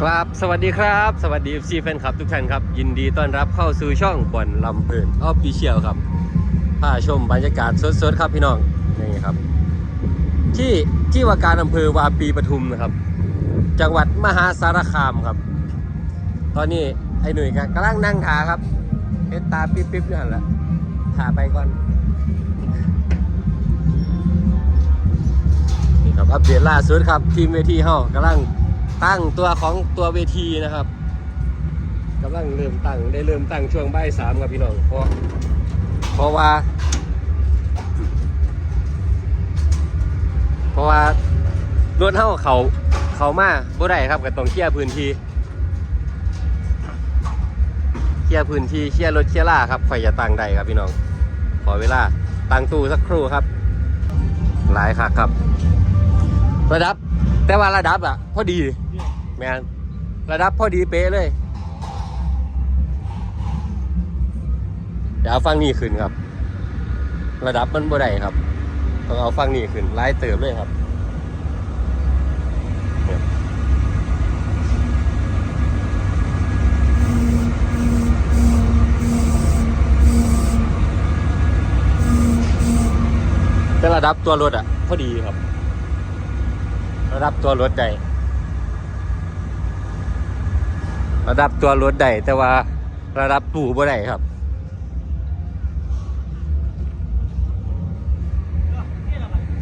ครับสวัสดีครับ สวัสดีซีแฟนคลับทุกท่านครับ ยินดีต้อนรับเข้าสู่ช่องบอลลำเพลินออฟฟิเชียลครับพาชมบรรยากาศสดๆครับพี่น้องนี่ครับ ที่ที่ว่าการอำเภอวาปีปทุมนะครับ จังหวัดมหาสารคามครับ ตอนนี้ไอ้หนุ่ยกกำลังนั่งทาครับเอ็ตาปิ๊บปิ๊บนั่นแหละทาไปก่อนนี่ครับอัปเดตล่าสุดครับทีมเวทีเฮากำลัง ตั้งตัวของตัวเวทีนะครับกำลังเริ่มตั้งได้เริ่มตั้งช่วงบ่ายสามครับพี่น้องเพราะเพราะว่า เพราะว่ารถเท่าเขาเขามาบ่ได้ครับก็ต้องเคลียร์พื้นที่เคลียร์พื้นที่เคลียร์รถเคลียร์ล่าครับไฟจะตั้งได้ครับพี่น้องขอเวลาตั้งตู้สักครู่ครับ หลายคักครับ ระดับ แต่ว่าระดับอะ พอดีแมนระดับพอดีเป๊ะเลย เดี๋ยวเอาฟังนี่ขึ้นครับ ระดับมันบ่ได้ครับ ต้องเอาฟังนี่ขึ้นไล่เติมเลยครับเนี่ยแต่ระดับตัวรถอะ พอดีครับ ระดับตัวรถได้ระดับตัวรถได้แต่ว่าระดับตู้บ่ได้ครับ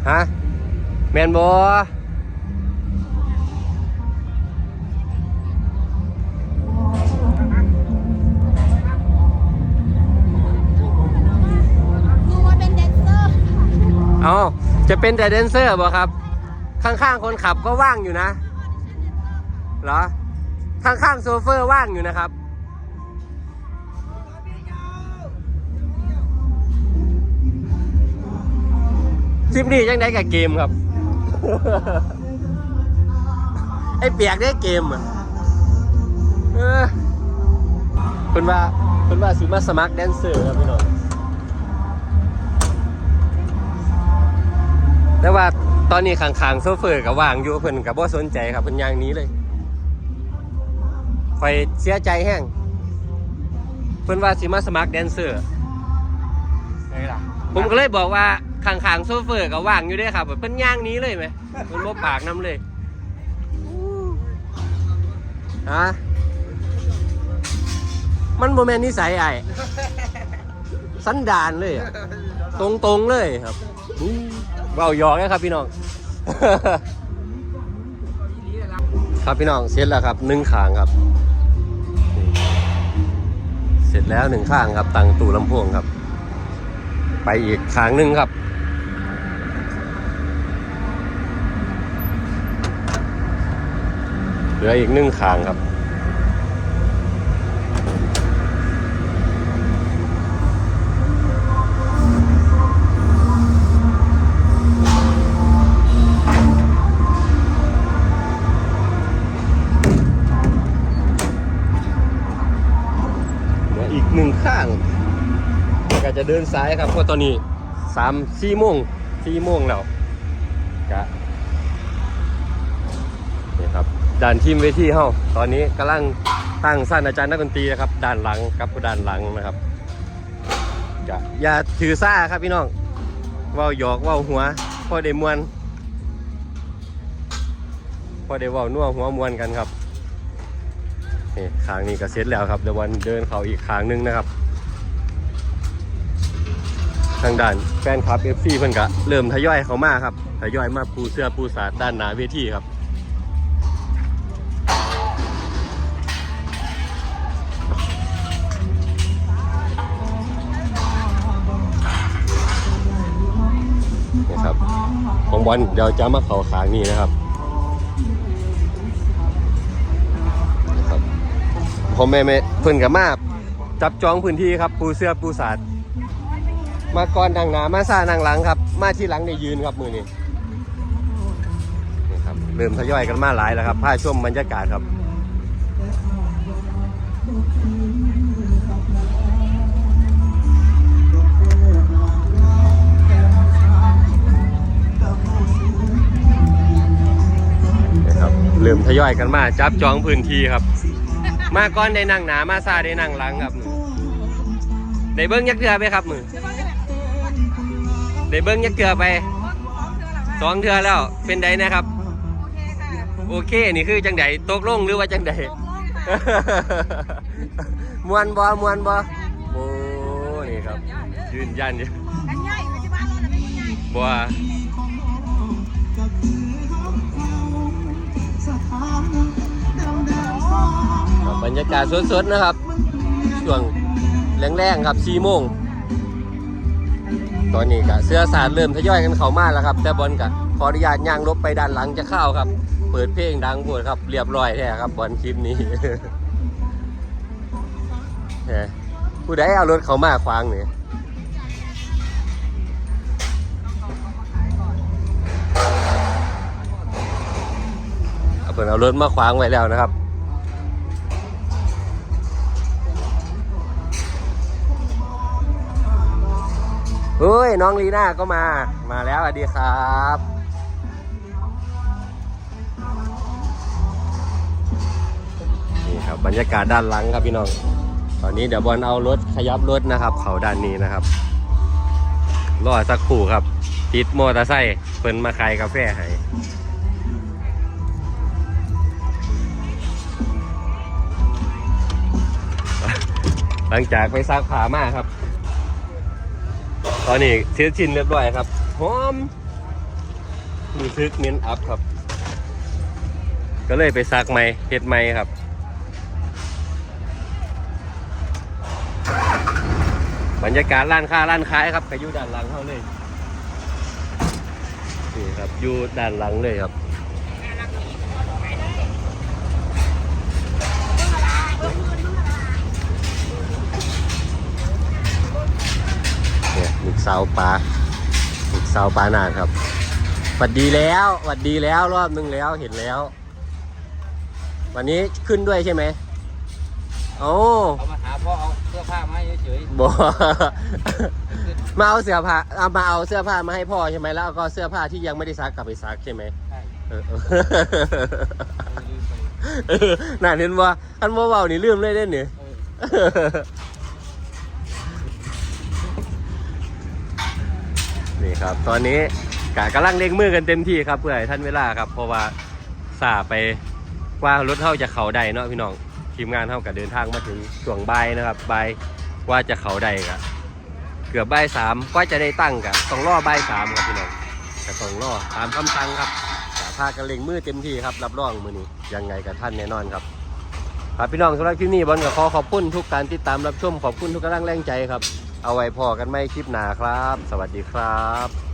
ฮะแมนบอหนูมาเป็นแดนเซอร์ค่ะเอาจะเป็นแต่แดนเซอร์บ่ครับ ข้างๆคนขับก็ว่างอยู่นะ เหรอ ข้างๆโซเฟอร์ว่างอยู่นะครับ คลิปนี้ยังได้กับเกมครับ ไอเปียกได้เกมอะคุณว่าคุณว่าสิมาสมัครแดนเซอร์ครับพี่น้องแต่ว่า ตอนนี้ข้างๆโซเฟอร์กับว่างอยู่เพิ่นกับว่าสนใจครับเพิ่นอย่างหนี้เลยคอยเสียใจแห้งเพิ่นว่าสิมาสมัครแดนเซอร์ไงล่ะผมก็เลยบอกว่าข้างๆโซเฟอร์กับว่างอยู่เด้วยครับเพิ่นย่างหนี้เลยไหมเพิ่นบ่ปากน้ำเลยฮะมันโมแมนนิสัยไอ้สันดานเลยอะตรงๆเลยครับอู้ เบาหยอกนะครับพี่น้อง ครับพี่น้องเสร็จแล้วครับหนึ่งขางครับ เสร็จแล้วหนึ่งข้างครับตั้งตู้ลำโพงครับ ไปอีกขางหนึ่งครับเหลืออีกหนึ่งขางครับ หนึ่งข้างก็จะเดินซ้ายครับเพราะตอนนี้สามสี่โมงสี่โมงแล้วกะนี่ครับด่านทีมเวทีเฮาตอนนี้กำลังตั้งสั้นอาจารย์นักดนตรีนะครับด้านหลังกับด้านหลังนะครับกะอย่าถือซ่าครับพี่น้องว่าหยอกว่าหัวพอได้มวนพอได้ว่านัวหัวมวนกันครับ นี่คางนี้ก็เสร็จแล้วครับเดี๋ยววันเดินเขาอีกคางหนึงนะครับ ทางด้านแฟนคลับ FC เพิ่นก็เริ่มทยอยเขามาครับทยอยมาปูเสื้อปูสาดด้านหน้าเวทีครับนี่ครับของบอลเดี๋ยวจะมาเขาขางนี้นะครับ พ่อแม่แม่เพิ่นกับมาจับจองพื้นที่ครับปูเสื้อปูสาดมาก่อนทางหนามาซ่าทางหลังครับ มาที่หลังในยืนครับมือนี้นี่ครับเริ่มทยอยกันมาหลายแล้วครับพาชมบรรยากาศครับนะครับเริ่มทยอยกันมาจับจองพื้นที่ครับ มาก่อนได้นั่งหนามาซาได้นั่งหลังครับได้เบิ้งยักเกือไปครับมือได้เบิ้งยักเกือไปสองเทือแล้วเป็นไดนะครับ โอเคนี่คือจังไดตกลงหรือว่าจังไดมวนบอมวนบอโอ้นี่ครับ ยืนยันอยู่บัว บรรยากาศสดๆนะครับ ช่วงแรงๆครับ4โมงตอนนี้กะเสื้อสารเริ่มทยอยกันเข้ามาแล้วครับ แต่บอลกะขออนุญาตย่างลบไปด้านหลังจะเข้าครับ เปิดเพลงดังปวดครับ เรียบร้อยแท้ครับบอลคลิปนี้ผู้ใดเอารถเขามาขวางเนี่เอาเพิ่นเอารถมาขวางไว้แล้วนะครับ เฮ้ยน้องลีน่าก็มา มาแล้วสวัสดีครับนี่ครับบรรยากาศด้านหลังครับพี่น้อง ตอนนี้เดี๋ยวบอลเอารถขยับรถนะครับ เขาด้านนี้นะครับรอสักครู่ครับติดมอเตอร์ไซค์เพิ่นมาขายกาแฟให้หลังจากไปซักผ้ามาครับ ตอนนี้เสียชินเรียบร้อยครับหอมมีซึกเม้นอัพครับ ก็เลยไปซักใหม่เฮ็ดใหม่ครับบรรยากาศร้านค้าร้านขายครับก็อยู่ด้านหลังเขาเลยนี่ครับอยู่ด้านหลังเลยครับ ลูกสาวปลาลูกสาวปลาหนาดครับหวัดดีแล้วหวัดดีแล้วรอบนึงแล้วเห็นแล้ว วันนี้ขึ้นด้วยใช่ไหมโอ้เอามาหาพ่อเอาเสื้อผ้ามาให้เฉยบอมาเอาเสื้อผ้าเอามาเอาเสื้อผ้ามาให้พ่อใช่ไหมแล้วก็เสื้อผ้าที่ยังไม่ได้ซักกลับไปซักใช่ไหมๆใช่เออเออลืมไปเออน่าเห็นว่าคันว่าเบานี่ลืมเลยเด้เนี่ย นี่ครับ ตอนนี้กะกำลังเร่งมือกันเต็มที่ครับเพื่อให้ท่านเวลาครับเพราะว่าสาไปว่ารถเท่าจะเขาได้เนาะพี่น้องทีมงานเท่ากับเดินทางมาถึงช่วงบ่ายนะครับบ่ายว่าจะเขาได้กะเกือบบ่ายสามก็จะได้ตั้งกะต้องรอบ่ายสามครับพี่น้องก็ต้องรอตามคำสั่งครับกะพากันเร่งมือเต็มที่ครับรับรองมือนี้ยังไงกับท่านแน่นอนครับครับพี่น้องสำหรับคลิปนี้บอลกับขอขอบคุณทุกการติดตามรับชมขอบคุณทุกกำลังแรงใจครับ เอาไว้พอกันไม่คลิปหนาครับ สวัสดีครับ